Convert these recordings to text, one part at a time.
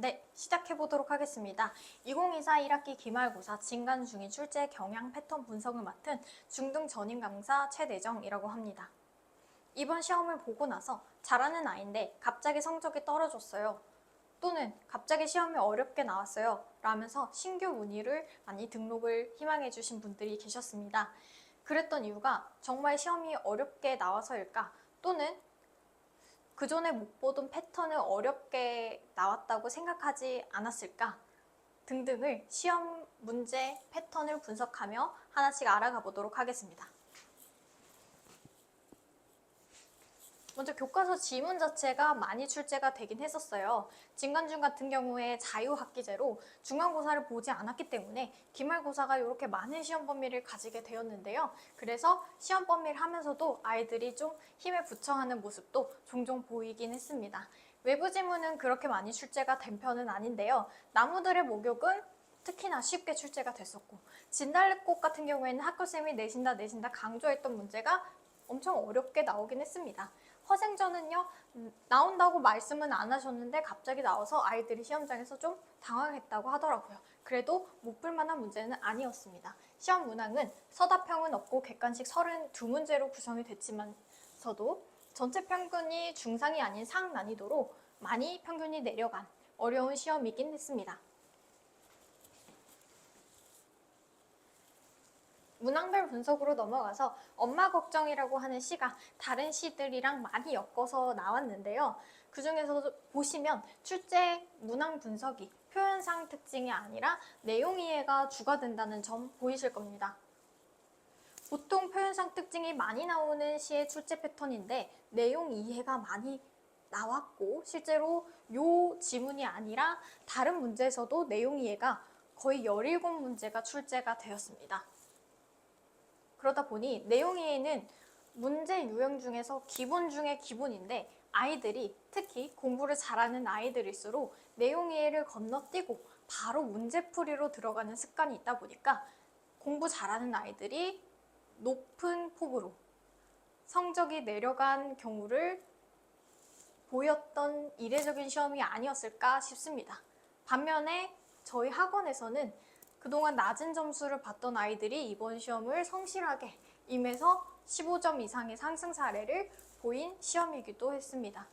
네, 시작해 보도록 하겠습니다. 2024 1학기 기말고사 진간 중위 출제 경향 패턴 분석을 맡은 중등 전임 강사 최대정이라고 합니다. 이번 시험을 보고 나서 잘하는 아이인데 갑자기 성적이 떨어졌어요. 또는 갑자기 시험이 어렵게 나왔어요. 라면서 신규 문의를 많이 등록을 희망해 주신 분들이 계셨습니다. 그랬던 이유가 정말 시험이 어렵게 나와서일까? 또는 그 전에 못 보던 패턴을 어렵게 나왔다고 생각하지 않았을까? 등등을 시험 문제 패턴을 분석하며 하나씩 알아가 보도록 하겠습니다. 먼저 교과서 지문 자체가 많이 출제가 되긴 했었어요. 진간중 같은 경우에 자유학기제로 중간고사를 보지 않았기 때문에 기말고사가 이렇게 많은 시험 범위를 가지게 되었는데요. 그래서 시험 범위를 하면서도 아이들이 좀 힘에 부처하는 모습도 종종 보이긴 했습니다. 외부 지문은 그렇게 많이 출제가 된 편은 아닌데요. 나무들의 목욕은 특히나 쉽게 출제가 됐었고 진달래꽃 같은 경우에는 학교쌤이 내신다 내신다 강조했던 문제가 엄청 어렵게 나오긴 했습니다. 허생전은요 음, 나온다고 말씀은 안 하셨는데 갑자기 나와서 아이들이 시험장에서 좀 당황했다고 하더라고요. 그래도 못 풀 만한 문제는 아니었습니다. 시험 문항은 서답형은 없고 객관식 32문제로 구성이 됐지만서도 전체 평균이 중상이 아닌 상 난이도로 많이 평균이 내려간 어려운 시험이긴 했습니다. 문항별 분석으로 넘어가서 엄마 걱정이라고 하는 시가 다른 시들이랑 많이 엮어서 나왔는데요. 그 중에서 보시면 출제 문항 분석이 표현상 특징이 아니라 내용 이해가 주가 된다는 점 보이실 겁니다. 보통 표현상 특징이 많이 나오는 시의 출제 패턴인데 내용 이해가 많이 나왔고 실제로 요 지문이 아니라 다른 문제에서도 내용 이해가 거의 17문제가 출제가 되었습니다. 그러다 보니 내용 이해는 문제 유형 중에서 기본 중에 기본인데 아이들이 특히 공부를 잘하는 아이들일수록 내용 이해를 건너뛰고 바로 문제풀이로 들어가는 습관이 있다 보니까 공부 잘하는 아이들이 높은 폭으로 성적이 내려간 경우를 보였던 이례적인 시험이 아니었을까 싶습니다. 반면에 저희 학원에서는 그동안 낮은 점수를 받던 아이들이 이번 시험을 성실하게 임해서 15점 이상의 상승 사례를 보인 시험이기도 했습니다.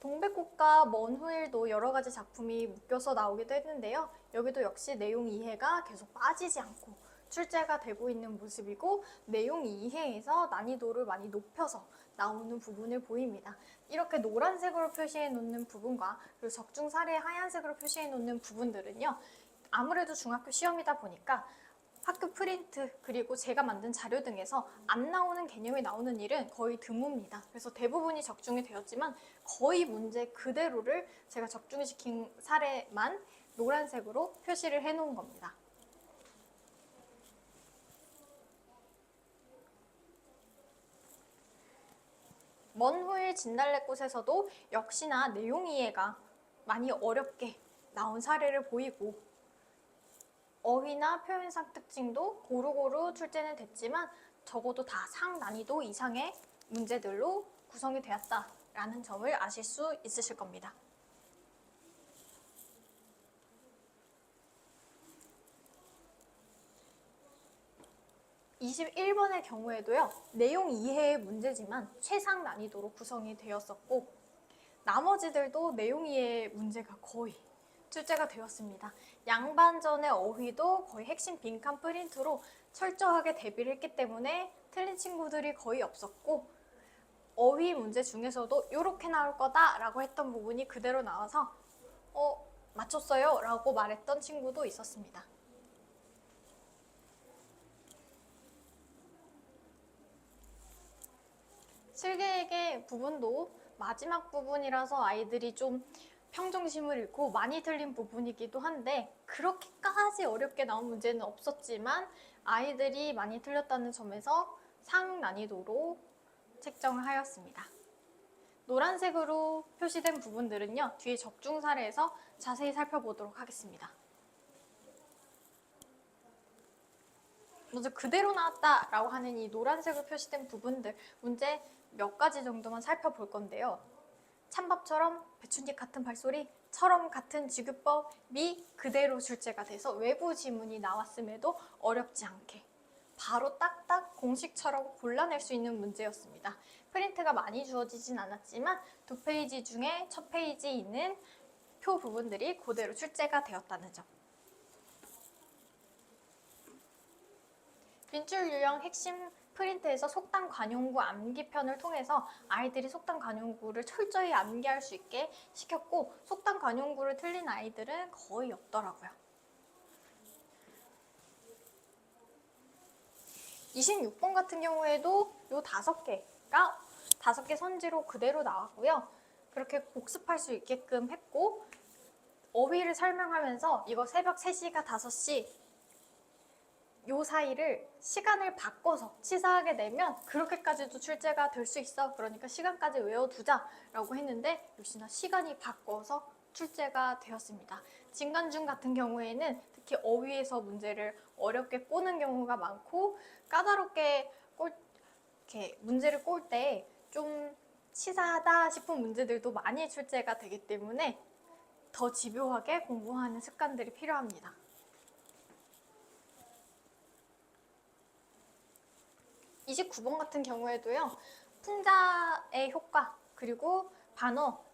동백꽃과 먼 후일도 여러 가지 작품이 묶여서 나오기도 했는데요. 여기도 역시 내용 이해가 계속 빠지지 않고 출제가 되고 있는 모습이고 내용 이해에서 난이도를 많이 높여서 나오는 부분을 보입니다. 이렇게 노란색으로 표시해 놓는 부분과 그리고 적중 사례 하얀색으로 표시해 놓는 부분들은요. 아무래도 중학교 시험이다 보니까 학교 프린트 그리고 제가 만든 자료 등에서 안 나오는 개념이 나오는 일은 거의 드뭅니다. 그래서 대부분이 적중이 되었지만 거의 문제 그대로를 제가 적중을 시킨 사례만 노란색으로 표시를 해 놓은 겁니다. 먼 후일 진달래꽃에서도 역시나 내용 이해가 많이 어렵게 나온 사례를 보이고 어휘나 표현상 특징도 고루고루 출제는 됐지만 적어도 다 상난이도 이상의 문제들로 구성이 되었다라는 점을 아실 수 있으실 겁니다. 21번의 경우에도요, 내용 이해의 문제지만 최상 난이도로 구성이 되었었고, 나머지들도 내용 이해의 문제가 거의 출제가 되었습니다. 양반전의 어휘도 거의 핵심 빈칸 프린트로 철저하게 대비를 했기 때문에 틀린 친구들이 거의 없었고, 어휘 문제 중에서도 이렇게 나올 거다라고 했던 부분이 그대로 나와서, 어, 맞췄어요 라고 말했던 친구도 있었습니다. 실계획의 부분도 마지막 부분이라서 아이들이 좀 평정심을 잃고 많이 틀린 부분이기도 한데 그렇게까지 어렵게 나온 문제는 없었지만 아이들이 많이 틀렸다는 점에서 상 난이도로 책정을 하였습니다. 노란색으로 표시된 부분들은요 뒤에 적중 사례에서 자세히 살펴보도록 하겠습니다. 먼저 그대로 나왔다라고 하는 이 노란색으로 표시된 부분들 문제 몇 가지 정도만 살펴볼 건데요. 찬밥처럼 배춘잎 같은 발소리 처럼 같은 지구법이 그대로 출제가 돼서 외부 지문이 나왔음에도 어렵지 않게 바로 딱딱 공식처럼 골라낼 수 있는 문제였습니다. 프린트가 많이 주어지진 않았지만 두 페이지 중에 첫 페이지에 있는 표 부분들이 그대로 출제가 되었다는 점. 빈줄 유형 핵심 프린트에서 속단 관용구 암기편을 통해서 아이들이 속단 관용구를 철저히 암기할 수 있게 시켰고 속단 관용구를 틀린 아이들은 거의 없더라고요. 26번 같은 경우에도 요 다섯 개가 다섯 개 선지로 그대로 나왔고요. 그렇게 복습할 수 있게끔 했고 어휘를 설명하면서 이거 새벽 3시가 5시 요 사이를 시간을 바꿔서 치사하게 내면 그렇게까지도 출제가 될 수 있어. 그러니까 시간까지 외워두자라고 했는데 역시나 시간이 바꿔서 출제가 되었습니다. 진간중 같은 경우에는 특히 어휘에서 문제를 어렵게 꼬는 경우가 많고 까다롭게 꼴 이렇게 문제를 꼴 때 좀 치사하다 싶은 문제들도 많이 출제가 되기 때문에 더 집요하게 공부하는 습관들이 필요합니다. 29번 같은 경우에도요. 풍자의 효과 그리고 반어,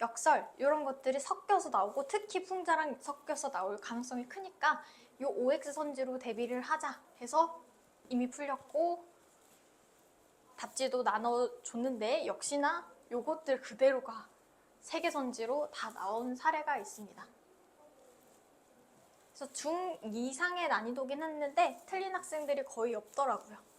역설 이런 것들이 섞여서 나오고 특히 풍자랑 섞여서 나올 가능성이 크니까 이 OX 선지로 대비를 하자 해서 이미 풀렸고 답지도 나눠줬는데 역시나 요것들 그대로가 세개 선지로 다 나온 사례가 있습니다. 그래서 중 이상의 난이도긴 했는데 틀린 학생들이 거의 없더라고요.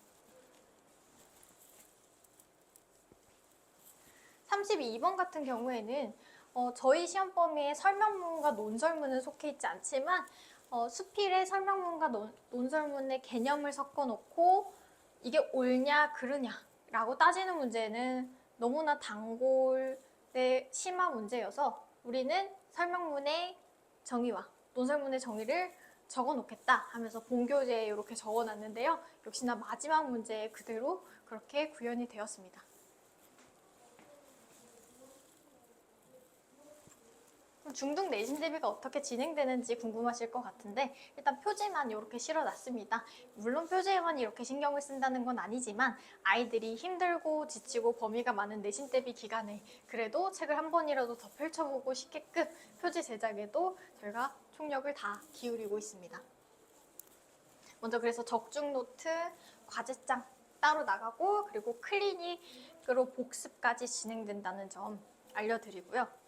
32번 같은 경우에는 어, 저희 시험 범위에 설명문과 논설문은 속해 있지 않지만 어, 수필에 설명문과 논, 논설문의 개념을 섞어 놓고 이게 옳냐 그르냐라고 따지는 문제는 너무나 단골의 심한 문제여서 우리는 설명문의 정의와 논설문의 정의를 적어 놓겠다 하면서 본교재에 이렇게 적어 놨는데요. 역시나 마지막 문제에 그대로 그렇게 구현이 되었습니다. 그럼 중등 내신 대비가 어떻게 진행되는지 궁금하실 것 같은데 일단 표지만 이렇게 실어놨습니다. 물론 표지에만 이렇게 신경을 쓴다는 건 아니지만 아이들이 힘들고 지치고 범위가 많은 내신 대비 기간에 그래도 책을 한 번이라도 더 펼쳐보고 싶게끔 표지 제작에도 저희가 총력을 다 기울이고 있습니다. 먼저 그래서 적중 노트, 과제장 따로 나가고 그리고 클리닉으로 복습까지 진행된다는 점 알려드리고요.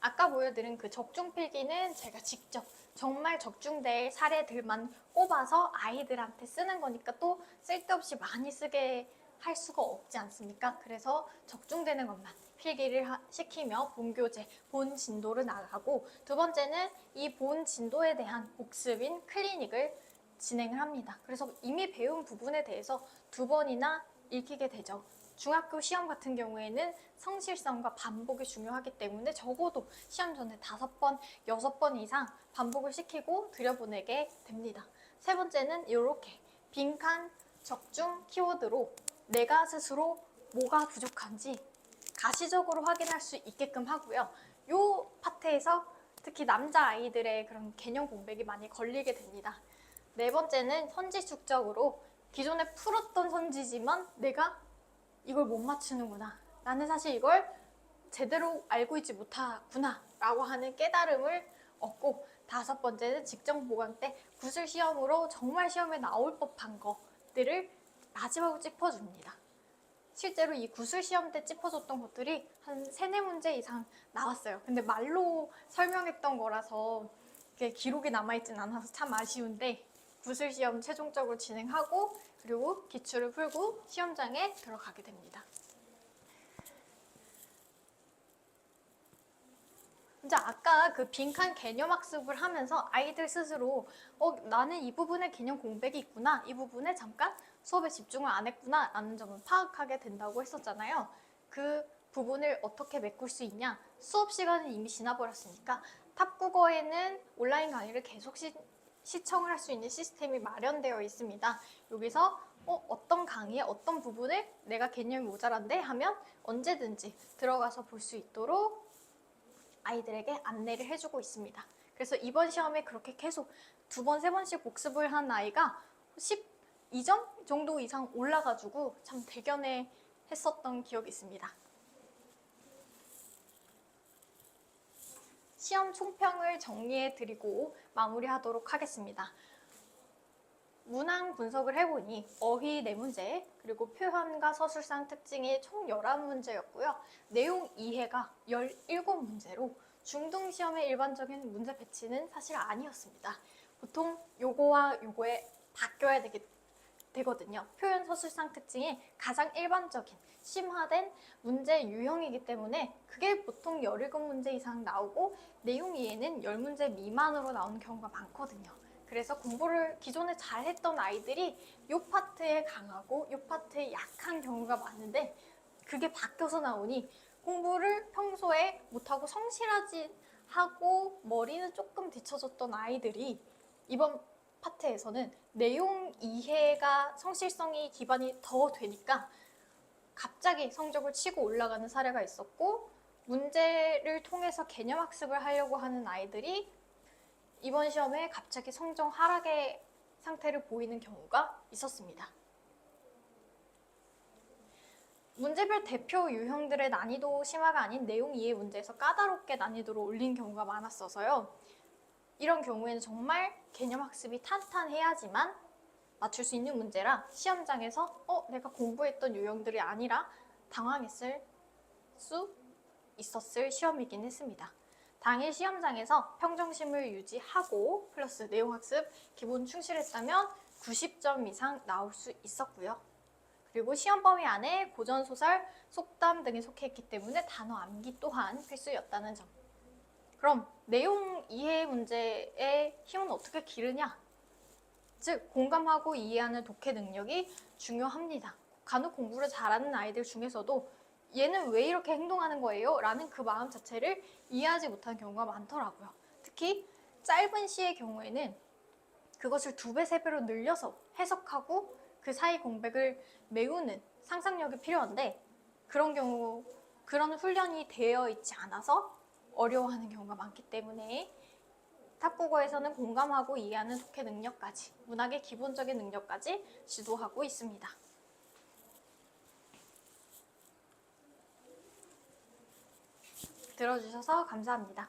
아까 보여드린 그 적중 필기는 제가 직접 정말 적중될 사례들만 꼽아서 아이들한테 쓰는 거니까 또 쓸데없이 많이 쓰게 할 수가 없지 않습니까? 그래서 적중되는 것만 필기를 하- 시키며 본 교재, 본 진도를 나가고 두 번째는 이 본 진도에 대한 복습인 클리닉을 진행을 합니다. 그래서 이미 배운 부분에 대해서 두 번이나 읽히게 되죠. 중학교 시험 같은 경우에는 성실성과 반복이 중요하기 때문에 적어도 시험 전에 다섯 번, 여섯 번 이상 반복을 시키고 들여보내게 됩니다. 세 번째는 이렇게 빈칸 적중 키워드로 내가 스스로 뭐가 부족한지 가시적으로 확인할 수 있게끔 하고요. 이 파트에서 특히 남자 아이들의 그런 개념 공백이 많이 걸리게 됩니다. 네 번째는 선지 축적으로 기존에 풀었던 선지지만 내가 이걸 못 맞추는구나. 나는 사실 이걸 제대로 알고 있지 못하구나. 라고 하는 깨달음을 얻고 다섯 번째는 직정 보강 때 구술 시험으로 정말 시험에 나올 법한 것들을 마지막으로 짚어줍니다. 실제로 이 구술 시험 때 짚어줬던 것들이 한 세네 문제 이상 나왔어요. 근데 말로 설명했던 거라서 기록이 남아있진 않아서 참 아쉬운데 구술 시험 최종적으로 진행하고 그리고 기출을 풀고 시험장에 들어가게 됩니다. 이제 아까 그 빈칸 개념 학습을 하면서 아이들 스스로 어 나는 이 부분에 개념 공백이 있구나 이 부분에 잠깐 수업에 집중을 안 했구나 라는 점을 파악하게 된다고 했었잖아요. 그 부분을 어떻게 메꿀 수 있냐 수업 시간은 이미 지나버렸으니까 탑국어에는 온라인 강의를 계속 시, 시청을 할 수 있는 시스템이 마련되어 있습니다. 여기서 어, 어떤 강의의 어떤 부분을 내가 개념이 모자란데 하면 언제든지 들어가서 볼 수 있도록 아이들에게 안내를 해주고 있습니다. 그래서 이번 시험에 그렇게 계속 두 번, 세 번씩 복습을 한 아이가 12점 정도 이상 올라가지고 참 대견해 했었던 기억이 있습니다. 시험 총평을 정리해 드리고 마무리하도록 하겠습니다. 문항 분석을 해보니 어휘 4문제, 그리고 표현과 서술상 특징이 총 11문제였고요. 내용 이해가 17문제로 중등 시험의 일반적인 문제 배치는 사실 아니었습니다. 보통 요거와 요거에 바뀌어야 되게, 되거든요. 표현 서술상 특징이 가장 일반적인 심화된 문제 유형이기 때문에 그게 보통 17문제 이상 나오고 내용 이해는 10문제 미만으로 나오는 경우가 많거든요. 그래서 공부를 기존에 잘 했던 아이들이 요 파트에 강하고 요 파트에 약한 경우가 많은데 그게 바뀌어서 나오니 공부를 평소에 못하고 성실하지 하고 머리는 조금 뒤쳐졌던 아이들이 이번 파트에서는 내용 이해가 성실성이 기반이 더 되니까 갑자기 성적을 치고 올라가는 사례가 있었고 문제를 통해서 개념 학습을 하려고 하는 아이들이 이번 시험에 갑자기 성적 하락의 상태를 보이는 경우가 있었습니다. 문제별 대표 유형들의 난이도 심화가 아닌 내용 이해 문제에서 까다롭게 난이도를 올린 경우가 많았어서요. 이런 경우에는 정말 개념 학습이 탄탄해야지만 맞출 수 있는 문제라 시험장에서 어 내가 공부했던 유형들이 아니라 당황했을 수 있었을 시험이긴 했습니다. 당일 시험장에서 평정심을 유지하고 플러스 내용 학습 기본 충실했다면 90점 이상 나올 수 있었고요. 그리고 시험 범위 안에 고전 소설, 속담 등이 속해 있기 때문에 단어 암기 또한 필수였다는 점. 그럼 내용 이해 문제의 힘은 어떻게 기르냐? 즉 공감하고 이해하는 독해 능력이 중요합니다. 간혹 공부를 잘하는 아이들 중에서도 얘는 왜 이렇게 행동하는 거예요? 라는 그 마음 자체를 이해하지 못하는 경우가 많더라고요. 특히 짧은 시의 경우에는 그것을 두 배, 세 배로 늘려서 해석하고 그 사이 공백을 메우는 상상력이 필요한데 그런 경우, 그런 훈련이 되어 있지 않아서 어려워하는 경우가 많기 때문에 탑국어에서는 공감하고 이해하는 독해 능력까지, 문학의 기본적인 능력까지 지도하고 있습니다. 들어주셔서 감사합니다.